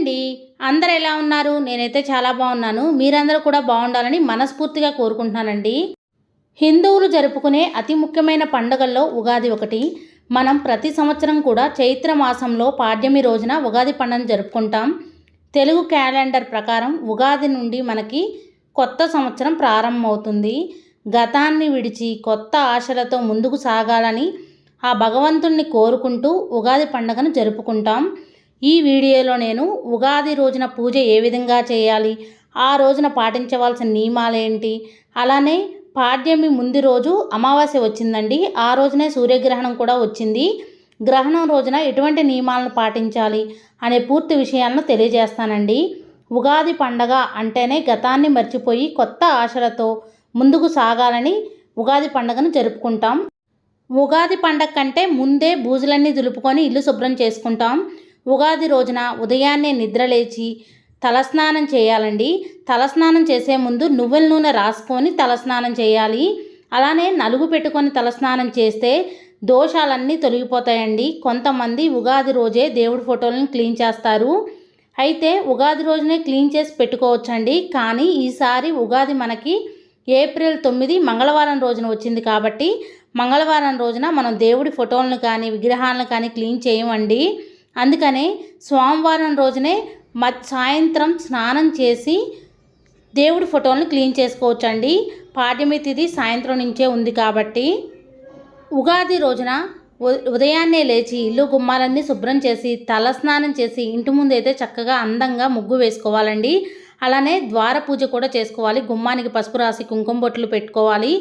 అండి అందరు ఎలా ఉన్నారు? నేనైతే చాలా బాగున్నాను. మీరందరూ కూడా బాగుండాలని మనస్ఫూర్తిగా కోరుకుంటున్నానండి. హిందువులు జరుపుకునే అతి ముఖ్యమైన పండుగల్లో ఉగాది ఒకటి. మనం ప్రతి సంవత్సరం కూడా చైత్ర మాసంలో పాడ్యమి రోజున ఉగాది పండుగను జరుపుకుంటాం. తెలుగు క్యాలెండర్ ప్రకారం ఉగాది నుండి మనకి కొత్త సంవత్సరం ప్రారంభమవుతుంది. గతాన్ని విడిచి కొత్త ఆశలతో ముందుకు సాగాలని ఆ భగవంతుణ్ణి కోరుకుంటూ ఉగాది పండుగను జరుపుకుంటాం. ఈ వీడియోలో నేను ఉగాది రోజున పూజ ఏ విధంగా చేయాలి? ఆ రోజున పాటించవలసిన నియమాలు ఏంటి అలానే పాడ్యమి ముందు రోజు అమావాస్య వచ్చిందండి. ఆ రోజునే సూర్యగ్రహణం కూడా వచ్చింది. గ్రహణం రోజున ఎటువంటి నియమాలను పాటించాలి అనే పూర్తి విషయాలను తెలియజేస్తానండి. ఉగాది పండగ అంటేనే గతాన్ని మర్చిపోయి కొత్త ఆశలతో ముందుకు సాగాలని ఉగాది పండగను జరుపుకుంటాం. ఉగాది పండగ కంటే ముందే బూజులన్నీ దులుపుకొని ఇల్లు శుభ్రం చేసుకుంటాం. ఉగాది రోజున ఉదయాన్నే నిద్రలేచి తలస్నానం చేయాలండి. తలస్నానం చేసే ముందు నువ్వుల నూనె రాసుకొని తలస్నానం చేయాలి. అలానే నలుగు పెట్టుకొని తలస్నానం చేస్తే దోషాలన్నీ తొలగిపోతాయండి. కొంతమంది ఉగాది రోజే దేవుడి ఫోటోలను క్లీన్ చేస్తారు. అయితే ఉగాది రోజునే క్లీన్ చేసి పెట్టుకోవచ్చండి. కానీ ఈసారి ఉగాది మనకి ఏప్రిల్ తొమ్మిది మంగళవారం రోజున వచ్చింది కాబట్టి మంగళవారం రోజున మనం దేవుడి ఫోటోలను కానీ విగ్రహాలను కానీ క్లీన్ చేయమండి. అందుకనే సోమవారం రోజునే మ సాయంత్రం స్నానం చేసి దేవుడి ఫోటోలను క్లీన్ చేసుకోవచ్చండి. పాడ్యమి తిథి సాయంత్రం నుంచే ఉంది కాబట్టి ఉగాది రోజున ఉదయాన్నే లేచి ఇల్లు గుమ్మాలన్నీ శుభ్రం చేసి తలస్నానం చేసి ఇంటి ముందు అయితే చక్కగా అందంగా ముగ్గు వేసుకోవాలండి. అలానే ద్వార పూజ కూడా చేసుకోవాలి. గుమ్మానికి పసుపు రాసి కుంకుమ బొట్లు పెట్టుకోవాలి.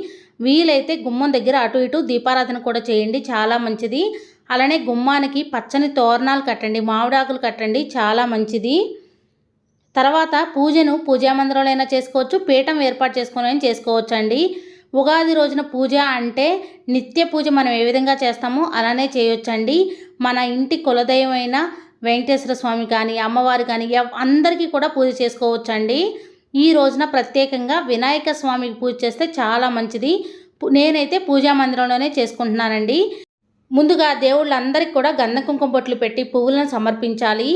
వీలైతే గుమ్మం దగ్గర అటు ఇటు దీపారాధన కూడా చేయండి. చాలా మంచిది. అలానే గుమ్మానికి పచ్చని తోరణాలు కట్టండి మామిడాకులు కట్టండి చాలా మంచిది. తర్వాత పూజను పూజా మందిరంలో అయినా చేసుకోవచ్చు పీఠం ఏర్పాటు చేసుకుని చేసుకోవచ్చు అండి ఉగాది రోజున పూజ అంటే నిత్య పూజ మనం ఏ విధంగా చేస్తామో అలానే చేయొచ్చండి. మన ఇంటి కులదైవమైన వెంకటేశ్వర స్వామి కానీ అమ్మవారు కానీ అందరికీ కూడా పూజ చేసుకోవచ్చండి. ఈ రోజున ప్రత్యేకంగా వినాయక స్వామికి పూజ చేస్తే చాలా మంచిది. నేనైతే పూజా మందిరంలోనే చేసుకుంటున్నానండి. ముందుగా దేవుళ్ళందరికీ కూడా గంధ కుంకుమ బొట్లు పెట్టి పువ్వులను సమర్పించాలి.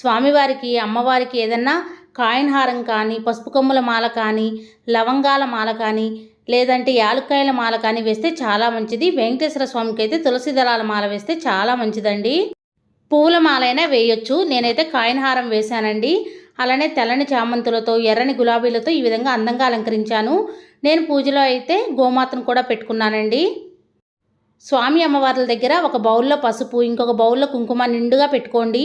స్వామివారికి అమ్మవారికి ఏదన్నా కాయిన్ హారం కానీ పసుపు కొమ్ముల మాల కానీ లవంగాల మాల కానీ లేదంటే యాలుక్కాయల మాల కానీ వేస్తే చాలా మంచిది. వెంకటేశ్వర స్వామికి అయితే తులసి దళాల మాల వేస్తే చాలా మంచిదండి. పువ్వుల మాలైనా వేయొచ్చు. నేనైతే కాయిన్ హారం వేశానండి. అలానే తెల్లని చామంతులతో ఎర్రని గులాబీలతో ఈ విధంగా అందంగా అలంకరించాను. నేను పూజలో అయితే గోమాతను కూడా పెట్టుకున్నానండి. స్వామి అమ్మవార్ల దగ్గర ఒక బౌల్లో పసుపు ఇంకొక బౌల్లో కుంకుమ నిండుగా పెట్టుకోండి.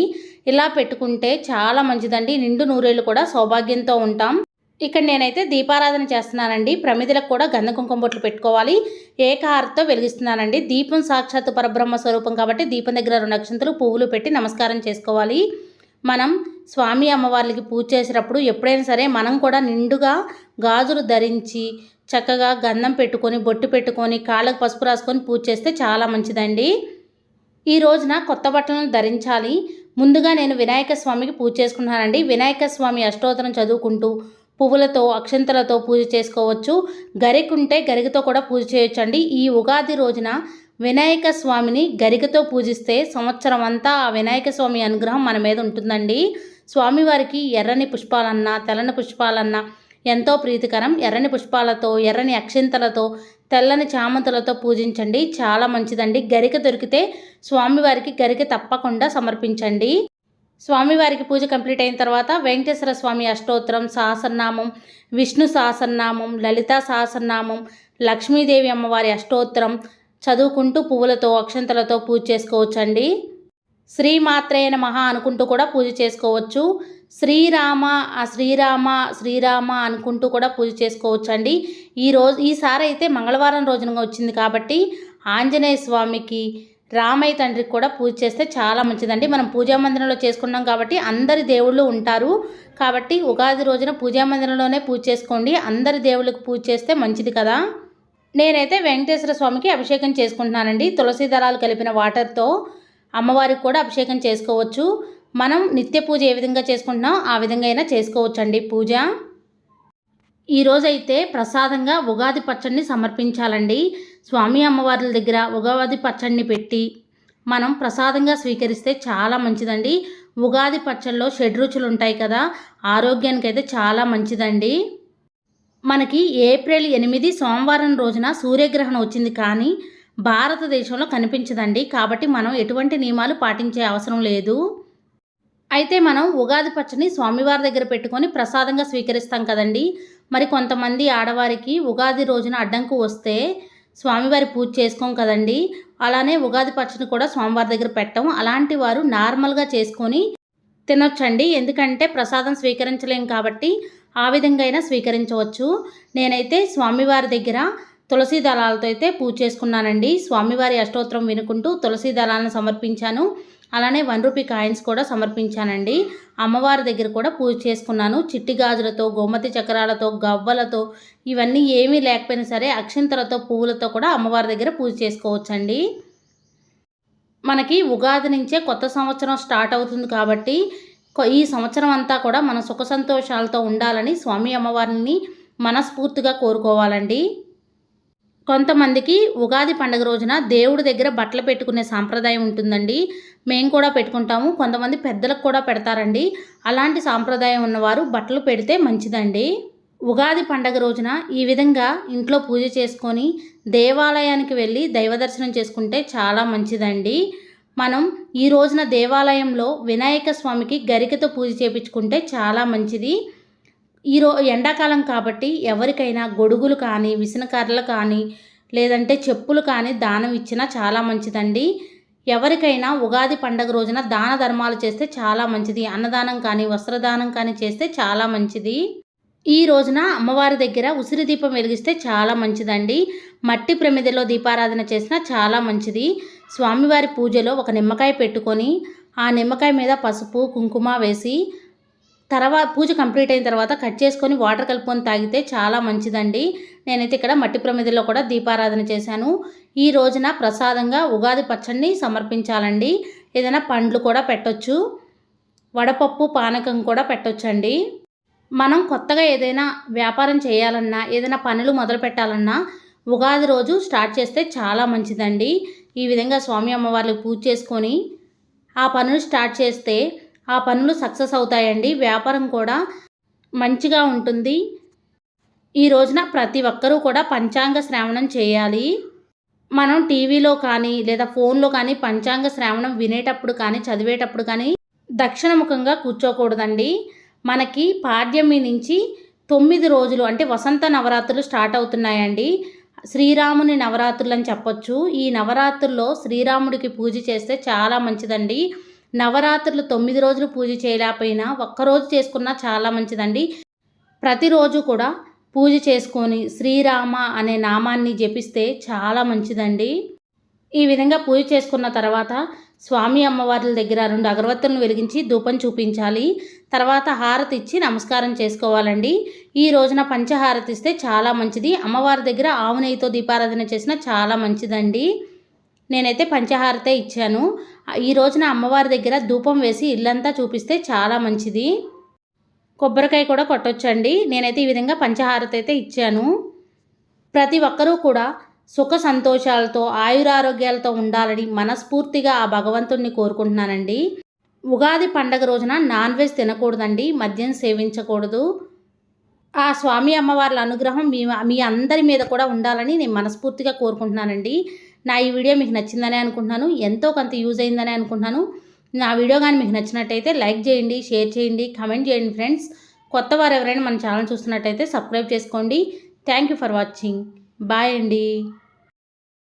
ఇలా పెట్టుకుంటే చాలా మంచిదండి. నిండు నూరేళ్ళు కూడా సౌభాగ్యంతో ఉంటాం. ఇక్కడ నేనైతే దీపారాధన చేస్తున్నానండి. ప్రమిదలకు కూడా గంధ కుంకుమ బొట్లు పెట్టుకోవాలి. ఏకహారతో వెలిగిస్తున్నానండి. దీపం సాక్షాత్ పరబ్రహ్మ స్వరూపం కాబట్టి దీపం దగ్గర రెండు అక్షంతలు పువ్వులు పెట్టి నమస్కారం చేసుకోవాలి. మనం స్వామి అమ్మవార్లకి పూజ చేసేటప్పుడు ఎప్పుడైనా సరే మనం కూడా నిండుగా గాజులు ధరించి చక్కగా గంధం పెట్టుకొని బొట్టు పెట్టుకొని కాళ్ళకు పసుపు రాసుకొని పూజ చేస్తే చాలా మంచిదండి. ఈ రోజున కొత్త బట్టలను ధరించాలి. ముందుగా నేను వినాయక స్వామికి పూజ చేసుకున్నానండి వినాయక స్వామి అష్టోత్తరం చదువుకుంటూ పువ్వులతో అక్షంతలతో పూజ చేసుకోవచ్చు. గరికుంటే గరికతో కూడా పూజ చేయొచ్చండి. ఈ ఉగాది రోజున వినాయక స్వామిని గరికతో పూజిస్తే సంవత్సరం అంతా ఆ వినాయక స్వామి అనుగ్రహం మన మీద ఉంటుందండి. స్వామివారికి ఎర్రని పుష్పాలన్నా తెల్లని పుష్పాలన్నా ఎంతో ప్రీతికరం. ఎర్రని పుష్పాలతో ఎర్రని అక్షింతలతో తెల్లని చామంతులతో పూజించండి. చాలా మంచిదండి. గరిక దొరికితే స్వామివారికి గరిక తప్పకుండా సమర్పించండి. స్వామివారికి పూజ కంప్లీట్ అయిన తర్వాత వెంకటేశ్వర స్వామి అష్టోత్తరం సహస్రనామం విష్ణు సహస్రనామం లలితా సహస్రనామం లక్ష్మీదేవి అమ్మవారి అష్టోత్తరం చదువుకుంటూ పువ్వులతో అక్షంతలతో పూజ చేసుకోవచ్చండి. శ్రీమాత్రేయ నమః అనుకుంటూ కూడా పూజ చేసుకోవచ్చు. శ్రీరామ ఆ శ్రీరామ శ్రీరామ అనుకుంటూ కూడా పూజ చేసుకోవచ్చండి. ఈ రోజు ఈసారి అయితే మంగళవారం రోజున వచ్చింది కాబట్టి ఆంజనేయ స్వామికి రామయ్య తండ్రికి కూడా పూజ చేస్తే చాలా మంచిదండి. మనం పూజా మందిరంలో చేసుకున్నాం కాబట్టి అందరి దేవుళ్ళు ఉంటారు. కాబట్టి ఉగాది రోజున పూజా మందిరంలోనే పూజ చేసుకోండి. అందరి దేవుళ్ళకి పూజ చేస్తే మంచిది కదా. నేనైతే వెంకటేశ్వర స్వామికి అభిషేకం చేసుకుంటున్నానండి. తులసి దళాలు కలిపిన వాటర్తో అమ్మవారికి కూడా అభిషేకం చేసుకోవచ్చు. మనం నిత్య పూజ ఏ విధంగా చేసుకుంటున్నాం ఆ విధంగా అయినా చేసుకోవచ్చండి పూజ. ఈరోజైతే ప్రసాదంగా ఉగాది పచ్చడిని సమర్పించాలండి. స్వామి అమ్మవార్ల దగ్గర ఉగాది పచ్చడిని పెట్టి మనం ప్రసాదంగా స్వీకరిస్తే చాలా మంచిదండి. ఉగాది పచ్చడిలో షడ్రుచులు ఉంటాయి కదా ఆరోగ్యానికి అయితే చాలా మంచిదండి. మనకి ఏప్రిల్ ఎనిమిది సోమవారం రోజున సూర్యగ్రహణం వచ్చింది కానీ భారతదేశంలో కనిపించదండి. కాబట్టి మనం ఎటువంటి నియమాలు పాటించే అవసరం లేదు. అయితే మనం ఉగాది పచ్చని స్వామివారి దగ్గర పెట్టుకొని ప్రసాదంగా స్వీకరిస్తాం కదండి. మరి కొంతమంది ఆడవారికి ఉగాది రోజున అడ్డంకు వస్తే స్వామివారి పూజ చేసుకోం కదండి. అలానే ఉగాది పచ్చని కూడా స్వామివారి దగ్గర పెట్టం. అలాంటి వారు నార్మల్గా చేసుకొని తినొచ్చండి. ఎందుకంటే ప్రసాదం స్వీకరించలేం కాబట్టి ఆ విధంగా అయినా స్వీకరించవచ్చు. నేనైతే స్వామివారి దగ్గర తులసి దళాలతో అయితే పూజ చేసుకున్నానండి. స్వామివారి అష్టోత్తరం వినుకుంటూ తులసి దళాలను సమర్పించాను. అలానే వన్ రూపీ కాయిన్స్ కూడా సమర్పించానండి. అమ్మవారి దగ్గర కూడా పూజ చేసుకున్నాను. చిట్టి గాజులతో గోమతి చక్రాలతో గవ్వలతో ఇవన్నీ ఏమీ లేకపోయినా సరే అక్షింతలతో పువ్వులతో కూడా అమ్మవారి దగ్గర పూజ చేసుకోవచ్చండి. మనకి ఉగాది నుంచే కొత్త సంవత్సరం స్టార్ట్ అవుతుంది కాబట్టి ఈ సంవత్సరం అంతా కూడా మన సుఖ సంతోషాలతో ఉండాలని స్వామి అమ్మవారిని మనస్ఫూర్తిగా కోరుకోవాలండి. కొంతమందికి ఉగాది పండుగ రోజున దేవుడి దగ్గర బట్టలు పెట్టుకునే సాంప్రదాయం ఉంటుందండి. మేము కూడా పెట్టుకుంటాము. కొంతమంది పెద్దలకు కూడా పెడతారండి. అలాంటి సాంప్రదాయం ఉన్నవారు బట్టలు పెడితే మంచిదండి. ఉగాది పండగ రోజున ఈ విధంగా ఇంట్లో పూజ చేసుకొని దేవాలయానికి వెళ్ళి దైవ దర్శనం చేసుకుంటే చాలా మంచిదండి. మనం ఈ రోజున దేవాలయంలో వినాయక స్వామికి గరికతో పూజ చేపించుకుంటే చాలా మంచిది. ఈరో ఎండాకాలం కాబట్టి ఎవరికైనా గొడుగులు కానీ విసనకర్రలు కానీ లేదంటే చెప్పులు కానీ దానం ఇచ్చినా చాలా మంచిదండి. ఎవరికైనా ఉగాది పండగ రోజున దాన ధర్మాలు చేస్తే చాలా మంచిది. అన్నదానం కానీ వస్త్రదానం కానీ చేస్తే చాలా మంచిది. ఈ రోజున అమ్మవారి దగ్గర ఉసిరి దీపం వెలిగిస్తే చాలా మంచిదండి. మట్టి ప్రమిదలో దీపారాధన చేసినా చాలా మంచిది. స్వామివారి పూజలో ఒక నిమ్మకాయ పెట్టుకొని ఆ నిమ్మకాయ మీద పసుపు కుంకుమ వేసి తర్వాత పూజ కంప్లీట్ అయిన తర్వాత కట్ చేసుకొని వాటర్ కలుపుకొని తాగితే చాలా మంచిదండి. నేనైతే ఇక్కడ మట్టి ప్రమిదిలో కూడా దీపారాధన చేశాను. ఈ రోజున ప్రసాదంగా ఉగాది పచ్చడిని సమర్పించాలండి. ఏదైనా పండ్లు కూడా పెట్టొచ్చు. వడపప్పు పానకం కూడా పెట్టొచ్చండి. మనం కొత్తగా ఏదైనా వ్యాపారం చేయాలన్నా ఏదైనా పనులు మొదలు పెట్టాలన్నా ఉగాది రోజు స్టార్ట్ చేస్తే చాలా మంచిదండి. ఈ విధంగా స్వామి అమ్మవార్లు పూజ చేసుకొని ఆ పనులు స్టార్ట్ చేస్తే ఆ పనులు సక్సెస్ అవుతాయండి. వ్యాపారం కూడా మంచిగా ఉంటుంది. ఈ రోజున ప్రతి ఒక్కరూ కూడా పంచాంగ శ్రావణం చేయాలి. మనం టీవీలో కానీ లేదా ఫోన్లో కానీ పంచాంగ శ్రావణం వినేటప్పుడు కానీ చదివేటప్పుడు కానీ దక్షిణముఖంగా కూర్చోకూడదండి. మనకి పాడ్యమి నుంచి తొమ్మిది రోజులు అంటే వసంత నవరాత్రులు స్టార్ట్ అవుతున్నాయండి. శ్రీరాముని నవరాత్రులు అని చెప్పొచ్చు. ఈ నవరాత్రుల్లో శ్రీరాముడికి పూజ చేస్తే చాలా మంచిదండి. నవరాత్రులు తొమ్మిది రోజులు పూజ చేయలేకపోయినా ఒక్కరోజు చేసుకున్నా చాలా మంచిదండి. ప్రతిరోజు కూడా పూజ చేసుకొని శ్రీరామ అనే నామాన్ని జపిస్తే చాలా మంచిదండి. ఈ విధంగా పూజ చేసుకున్న తర్వాత స్వామి అమ్మవార్ల దగ్గర రెండు అగరవత్తులను వెలిగించి ధూపం చూపించాలి. తర్వాత హారతి ఇచ్చి నమస్కారం చేసుకోవాలండి. ఈ రోజున పంచహారతి ఇస్తే చాలా మంచిది. అమ్మవారి దగ్గర ఆవు నెయ్యితో దీపారాధన చేసిన చాలా మంచిదండి. నేనైతే పంచహారతే ఇచ్చాను. ఈ రోజున అమ్మవారి దగ్గర ధూపం వేసి ఇల్లంతా చూపిస్తే చాలా మంచిది. కొబ్బరికాయ కూడా కొట్టొచ్చండి. నేనైతే ఈ విధంగా పంచహారతి అయితే ఇచ్చాను. ప్రతి ఒక్కరూ కూడా సుఖ సంతోషాలతో ఆయురారోగ్యాలతో ఉండాలని మనస్ఫూర్తిగా ఆ భగవంతుణ్ణి కోరుకుంటున్నానండి. ఉగాది పండగ రోజున నాన్ వెజ్ తినకూడదండి మద్యం సేవించకూడదు. ఆ స్వామి అమ్మవార్ల అనుగ్రహం మీ మీ అందరి మీద కూడా ఉండాలని నేను మనస్ఫూర్తిగా కోరుకుంటున్నానండి. నా ఈ వీడియో మీకు నచ్చిందని అనుకుంటున్నాను ఎంతో కొంత యూజ్ అయిందని అనుకుంటున్నాను. నా వీడియో కానీ మీకు నచ్చినట్టయితే లైక్ చేయండి షేర్ చేయండి కమెంట్ చేయండి ఫ్రెండ్స్. కొత్త వారు ఎవరైనా మన ఛానల్ చూస్తున్నట్టయితే సబ్స్క్రైబ్ చేసుకోండి. Thank you for watching. Bye అండి.